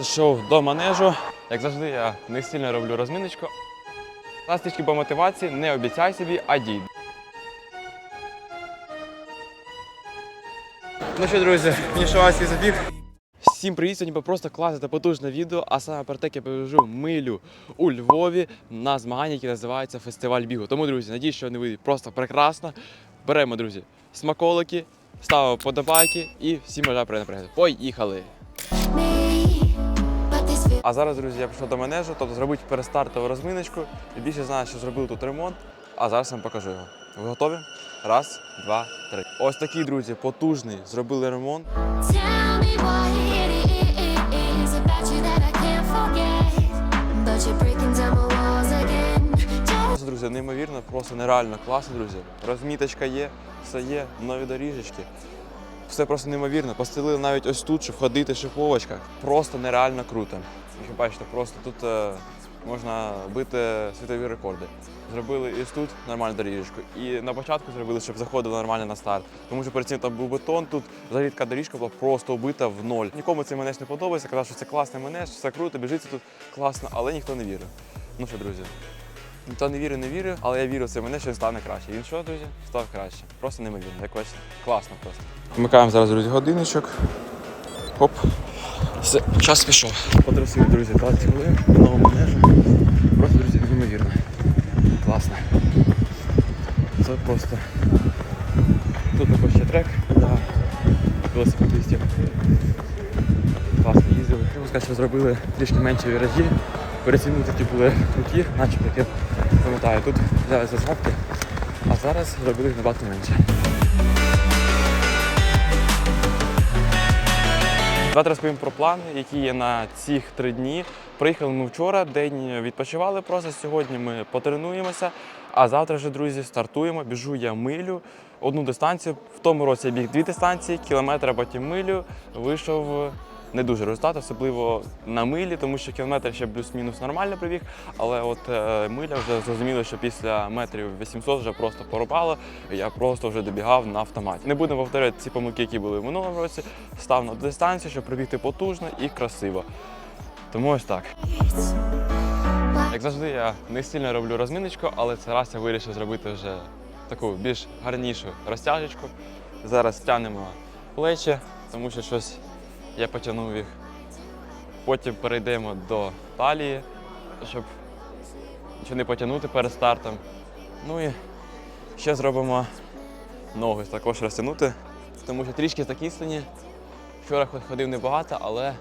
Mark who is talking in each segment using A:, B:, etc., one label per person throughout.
A: Йшов до манежу. Як завжди, я не сильно роблю розминочку. Нас трішки по мотивації, не обіцяй собі, а дій. Ну що, друзі, фінішувався забіг. Всім привіт! Сьогодні просто класне та потужне відео, а саме про те, як я повежу милю у Львові на змагання, які називаються фестиваль бігу. Тому, друзі, надіюсь, що вони вийдуть просто прекрасно. Беремо, друзі, смаколики, ставимо подобайки і всім бажаю приємного перегляду. Поїхали! А зараз, друзі, я прийшов до манежу, тобто зробити перестартову розминочку. І більше знаю, що зробили тут ремонт. А зараз вам покажу його. Ви готові? Раз, два, три. Ось такий, друзі, потужний. Зробили ремонт. Друзі, неймовірно, просто нереально класно, друзі. Розміточка є, все є, нові доріжечки. Все просто неймовірно. Постелили навіть ось тут, щоб ходити шиповочках. Просто нереально круто. Як ви бачите, просто тут е, можна бити світові рекорди. Зробили і тут нормальну доріжечку. І на початку зробили, щоб заходило нормально на старт. Тому що перед цим там був бетон, тут взагалі доріжка була просто убита в ноль. Нікому цей манеж не подобається, казав, що це класний манеж, все круто, біжиться тут класно, але ніхто не вірив. Ну що, друзі, Ніхто не вірив, не вірив, але я вірю в це мене, що стане краще. Він що, друзі? Став краще. Просто неймовірно, як бачите. Класно просто. Вмикаємо зараз, друзі, годинничок. Хоп. Все, час пішов. Потрасую, друзі, 20 хвилин новому манежу. Просто, друзі, неймовірно. Класно. Це просто. Тут також ще трек для велосипедистів. Класно їздили. Треба сказати, що зробили трішки менші віражі. Перецінили такі були круті, начебто як я тут взяли засадки, а зараз зробили їх набагато менше. Давайте розповім про плани, які є на ці три дні. Приїхали ми вчора, день відпочивали просто. Сьогодні ми потренуємося. А завтра вже, друзі, стартуємо. Біжу я милю. Одну дистанцію. В тому році я біг дві дистанції, кілометр, а потім милю. Вийшов не дуже результат, особливо на милі, тому що кілометр ще плюс-мінус нормально прибіг. Але от е, миля вже зрозуміло, що після метрів 800 вже просто порубало. Я просто вже добігав на автоматі. Не будемо повторювати ці помилки, які були в минулому році. Став на дистанцію, щоб прибігти потужно і красиво. Тому ось так. Як завжди, я не сильно роблю розминочку, але цей раз я вирішив зробити вже таку більш гарнішу розтяжечку. Зараз тягнемо плечі, тому що щось я потягнув їх. Потім перейдемо до талії, щоб нічого не потягнути перед стартом. Ну і ще зробимо ноги також розтягнути, тому що трішки закислені. Вчора ходив небагато, але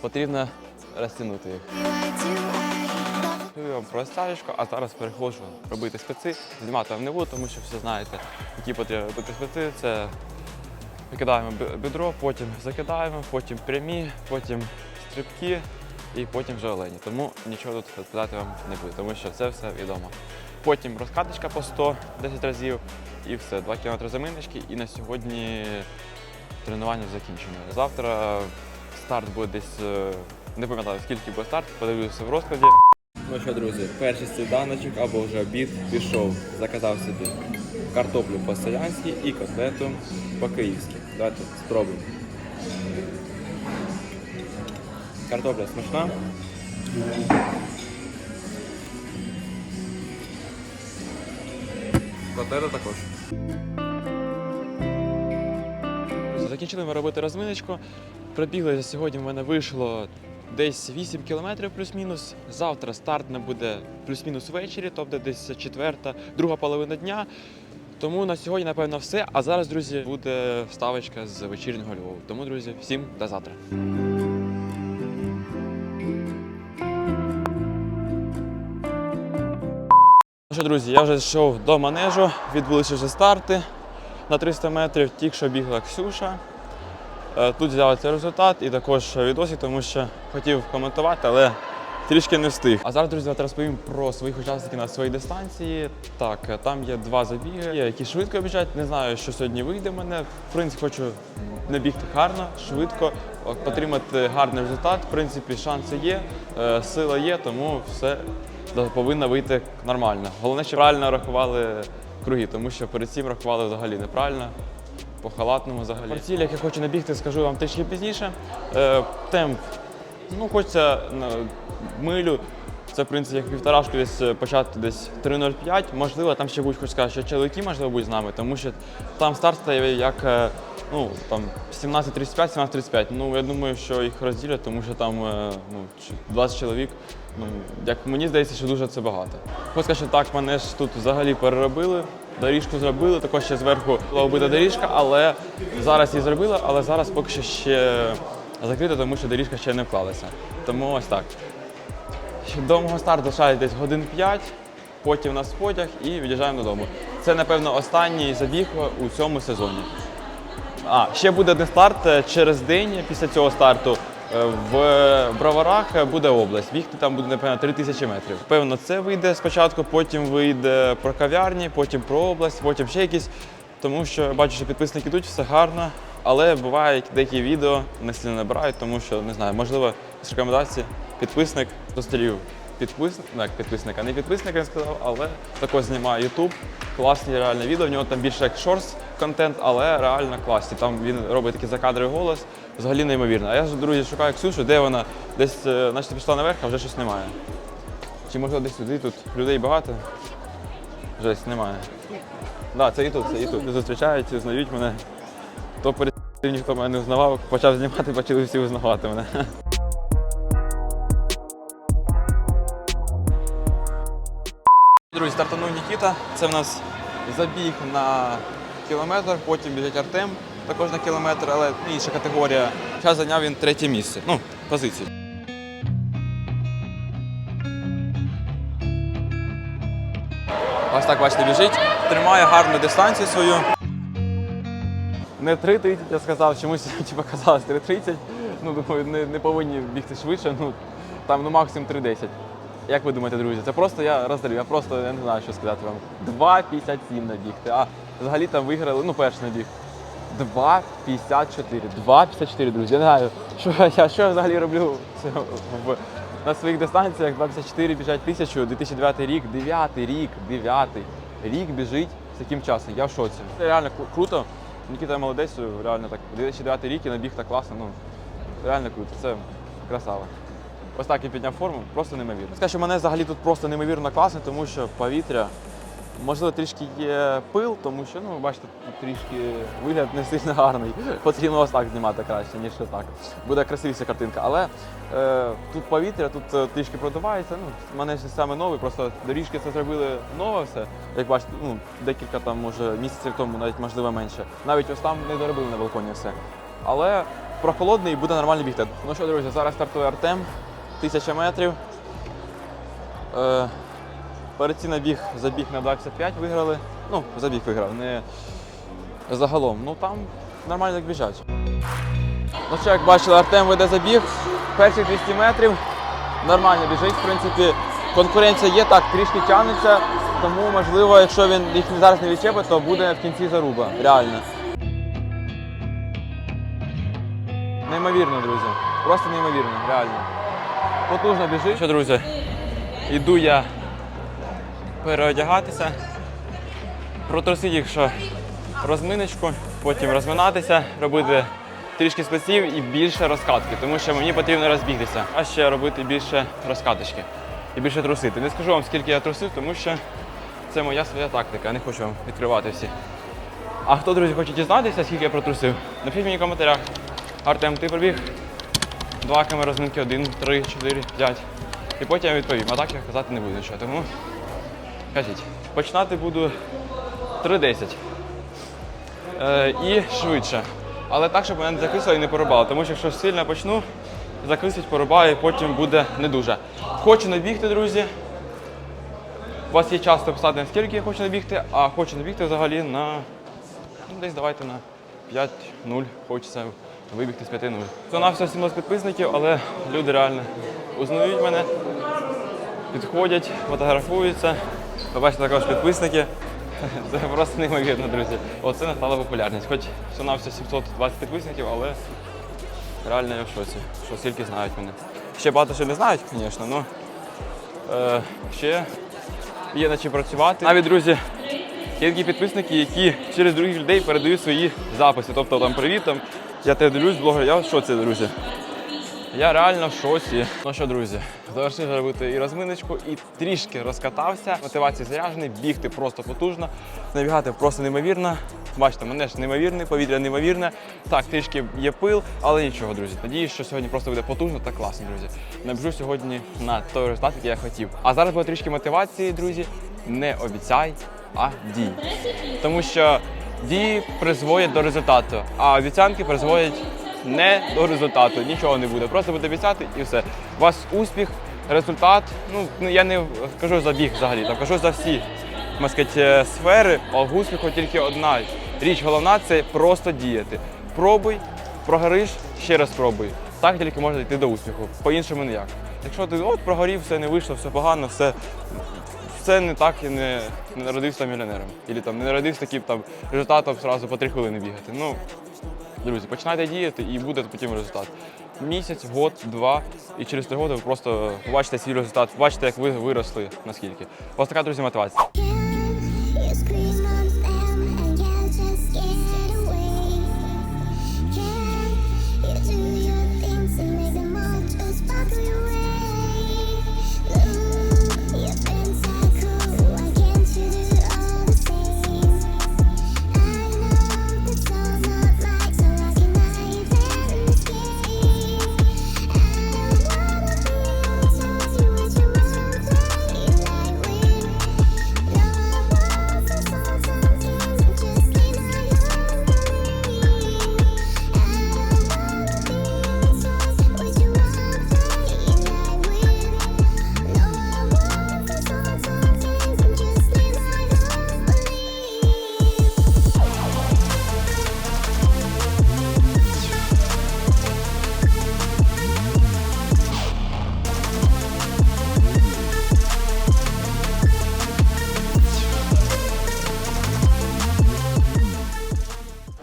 A: потрібно розтягнути їх. Розповім вам про стяжечку, а зараз переходжу робити специ. Знімати вам не буду, тому що всі знаєте, які потрібно робити специ. Це викидаємо бедро, потім закидаємо, потім прямі, потім стрибки і потім вже олені. Тому нічого тут розповідати вам не буду, тому що це все відомо. Потім розкаточка по 100 10 разів і все, 2 км заминочки. І на сьогодні тренування закінчено. Завтра старт буде десь, е, не пам'ятаю скільки буде старт, подивлюся в розкладі. Ну що, друзі, перший сніданочок або вже обід пішов. Заказав собі картоплю по-селянськи і котлету по-київськи. Давайте спробуємо. Картопля смачна. Котлета також. Закінчили ми робити розминочку. Пробігли сьогодні в мене вийшло десь 8 кілометрів плюс-мінус. Завтра старт не буде плюс-мінус ввечері, тобто десь четверта, друга половина дня. Тому на сьогодні, напевно, все. А зараз, друзі, буде вставочка з вечірнього Львову. Тому, друзі, всім до завтра. Ну що, друзі, я вже йшов до манежу, відбулися вже старти на 300 метрів. Тільки що бігла Ксюша. Е, Тут взяли цей результат і також відосик, тому що хотів коментувати, але трішки не встиг. А зараз, друзі, давайте розповім про своїх учасників на своїй дистанції. Так, там є два забіги, які швидко біжать. Не знаю, що сьогодні вийде мене. В принципі, хочу набігти гарно, швидко, отримати гарний результат. В принципі, шанси є, е, сила є, тому все повинно вийти нормально. Головне, щоб правильно рахували круги, тому що перед цим рахували взагалі неправильно по халатному взагалі. Про ціль, як я хочу набігти, скажу вам трішки пізніше. Е, темп Ну, хочеться на милю. Це, в принципі, як півторашку десь е, почати десь 3.05. Можливо, там ще будуть, хоч сказати, що чоловіки, можливо, будуть з нами, тому що там старт стає як е, ну, там 17.35, 17.35. Ну, я думаю, що їх розділять, тому що там е, ну, 20 чоловік. Ну, як мені здається, що дуже це багато. Хочу сказати, що так, мене ж тут взагалі переробили. Доріжку зробили, також ще зверху була обита доріжка, але зараз її зробили, але зараз поки що ще закрита, тому що доріжка ще не вклалася. Тому ось так. До мого старту залишається десь годин 5, потім у нас потяг і від'їжджаємо додому. Це, напевно, останній забіг у цьому сезоні. А, ще буде один старт е, через день після цього старту. е, В Броварах буде область. Бігти там буде, напевно, 3000 метрів. Певно, це вийде спочатку, потім вийде про кав'ярні, потім про область, потім ще якісь. Тому що бачу, що підписники йдуть, все гарно. Але буває, деякі відео не сильно набирають, тому що не знаю, можливо, з рекомендації підписник. Підписник, ну підписник, не підписник, я сказав, але також знімає YouTube. Класні реально відео. В нього там більше як шорс контент, але реально класні. Там він робить такий закадровий голос, взагалі неймовірно. А я ж, друзі, шукаю Ксюшу, де вона? Десь, е, наче пішла наверх, а вже щось немає. Чи можливо десь сюди, тут людей багато? Жесть, немає. Так, да, це і тут, це і тут. Зустрічають, знають мене. Хто перед ніхто мене не узнавав, почав знімати, почали всі узнавати мене. Друзі, стартанув Нікіта. Це в нас забіг на кілометр, потім біжить Артем, також на кілометр, але інша категорія. Зараз зайняв він третє місце. Ну, позицію. Ось так, бачите, біжить. Тримає гарну дистанцію свою. Не 3.30, я сказав, чомусь типу, казалось 3.30. Ну, думаю, не, не повинні бігти швидше, ну там ну, максимум 3.10. Як ви думаєте, друзі? Це просто я роздарю, я просто я не знаю, що сказати вам. 2.57 набігти, а взагалі там виграли, ну перший набіг. 2.54. 2.54, друзі. Я не знаю, що я, що я взагалі роблю це в, на своїх дистанціях. 2.54 біжать тисячу, 2009 рік, 9 рік, 9 рік біжить з таким часом. Я в шоці. Це реально круто. Нікіта молодець, реально так. 2009 рік і набіг так класно. Ну, реально круто. Це красава. Ось так і підняв форму, просто неймовірно. Скажу, що мене взагалі тут просто неймовірно класно, тому що повітря, можливо, трішки є пил, тому що, ну, бачите, трішки вигляд не сильно гарний. Потрібно ось так знімати краще, ніж так. Буде красивіша картинка. Але е, тут повітря, тут е, трішки продувається. Ну, мене саме новий, просто доріжки це зробили нове все. Як бачите, ну, декілька там, може, місяців тому, навіть можливо менше. Навіть ось там не доробили на балконі все. Але прохолодний буде нормально бігти. Ну що, друзі, зараз стартує Артем. Тисяча метрів. Е, перед цим набіг забіг на 25 виграли. Ну, забіг виграв, не загалом. Ну там нормально так біжать. Ну що, як бачили, Артем веде забіг. Перші 200 метрів. Нормально біжить, в принципі. Конкуренція є, так, трішки тягнеться, тому можливо, якщо він їх зараз не відчепить, то буде в кінці заруба. Реально. Неймовірно, друзі. Просто неймовірно, реально. Потужно біжить. Що, друзі, іду я переодягатися. Протрусити їх, що розминочку, потім розминатися, робити трішки спеців і більше розкатки, тому що мені потрібно розбігтися, а ще робити більше розкаточки і більше трусити. Не скажу вам, скільки я трусив, тому що це моя своя тактика, не хочу вам відкривати всі. А хто, друзі, хоче дізнатися, скільки я протрусив, напишіть мені в коментарях. Артем, ти пробіг два км розминки, один, три, чотири, п'ять. І потім я відповім. А так я казати не буду нічого. Тому кажіть. Починати буду 3.10. Е, і швидше. Але так, щоб мене не закисло і не порубало. Тому що якщо сильно почну, закислить, порубає, і потім буде не дуже. Хочу набігти, друзі. У вас є час писати, скільки я хочу набігти, а хочу набігти взагалі на ну, десь давайте на 5-0. Хочеться вибігти з 5-0. Це на все 17 підписників, але люди реально узнають мене, підходять, фотографуються. Ви бачите також підписники. Це просто неймовірно, друзі. Оце настала популярність. Хоч на все 720 підписників, але реально я в шоці, що стільки знають мене. Ще багато що не знають, звісно, але е, ще є над чим працювати. Навіть, друзі, є такі підписники, які через других людей передають свої записи. Тобто там привіт, там, я тебе дивлюсь, блогер, я в шоці, друзі. Я реально в шоці. Ну що, друзі, завершив робити і розминочку, і трішки розкатався. Мотивація заряджений, бігти просто потужно, набігати просто неймовірно. Бачите, мене ж неймовірний, повітря неймовірне. Так, трішки є пил, але нічого, друзі. Надіюсь, що сьогодні просто буде потужно та класно, друзі. Набіжу сьогодні на той результат, який я хотів. А зараз буде трішки мотивації, друзі. Не обіцяй, а дій. Тому що дії призводять до результату, а обіцянки призводять не до результату. Нічого не буде. Просто буде обіцяти і все. У вас успіх, результат. Ну я не кажу за біг взагалі, там кажу за всі сказати, е, сфери. А в успіху тільки одна річ головна це просто діяти. Пробуй, прогориш, ще раз пробуй. Так тільки можна йти до успіху. По-іншому ніяк. Якщо ти от прогорів, все не вийшло, все погано, все все не так і не, не народився мільйонером. Або там не народився таким там результатом одразу по три хвилини бігати. Ну, друзі, починайте діяти і буде потім результат. Місяць, год, два, і через три роки ви просто побачите свій результат, побачите, як ви виросли наскільки. Ось така, друзі, мотивація.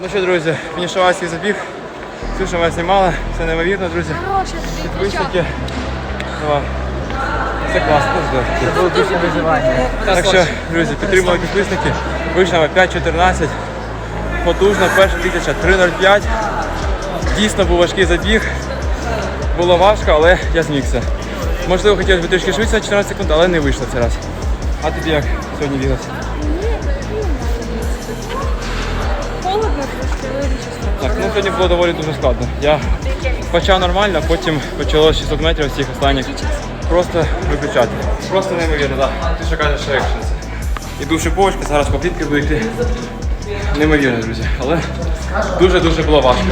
A: Ну що, друзі, фінішував свій забіг. Ксюша мене знімала, все неймовірно, друзі. Підписники. Все класно, дуже
B: Було дуже виживання.
A: Так що, друзі, підтримали підписники. Вийшла 5.14. Потужно, перша тисяча 3.05. Дійсно був важкий забіг. Було важко, але я змігся. Можливо, хотілося б трішки швидше 14 секунд, але не вийшло цей раз. А тобі як сьогодні біглося?
C: Холодно трошки.
A: Так, ну сьогодні було доволі дуже складно. Я почав нормально, потім почалося 600 метрів всіх останніх. Просто виключати. Просто неймовірно, так. Ти що екшн це. Іду в шиповочку, зараз по плітки буду йти. Неймовірно, друзі. Але дуже-дуже було важко.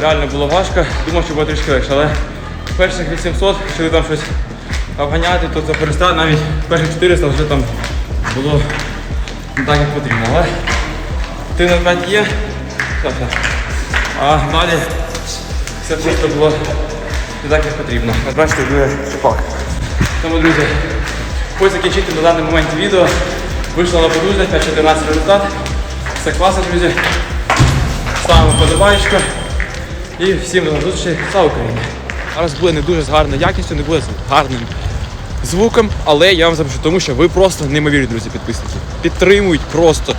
A: Реально було важко. Думав, що буде трішки легше, але перших 800, коли там щось обганяти, то це перестав, навіть перших 400 вже там було не так, як потрібно. Але 3 на 5 є. Все. А далі все просто було не так, як потрібно. Бачите, йду шипак. Тому, друзі, хочу закінчити на даний момент відео. Вийшло на подужне, 5-14 результат. Все класно, друзі. Ставимо вподобаєчку. І всім до зустрічі. Слава Україні! Зараз буде не дуже з гарною якістю, не буде з гарним звуком, але я вам запишу, тому що ви просто неймовірні, друзі, підписники. Підтримують просто.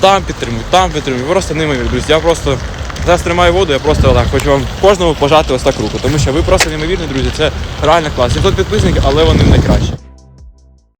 A: Там підтримують, там підтримують. Просто неймовірні, друзі. Я просто зараз тримаю воду, я просто так хочу вам кожному пожати ось так руку, тому що ви просто неймовірні, друзі. Це реально клас. 700 підписників, але вони найкращі.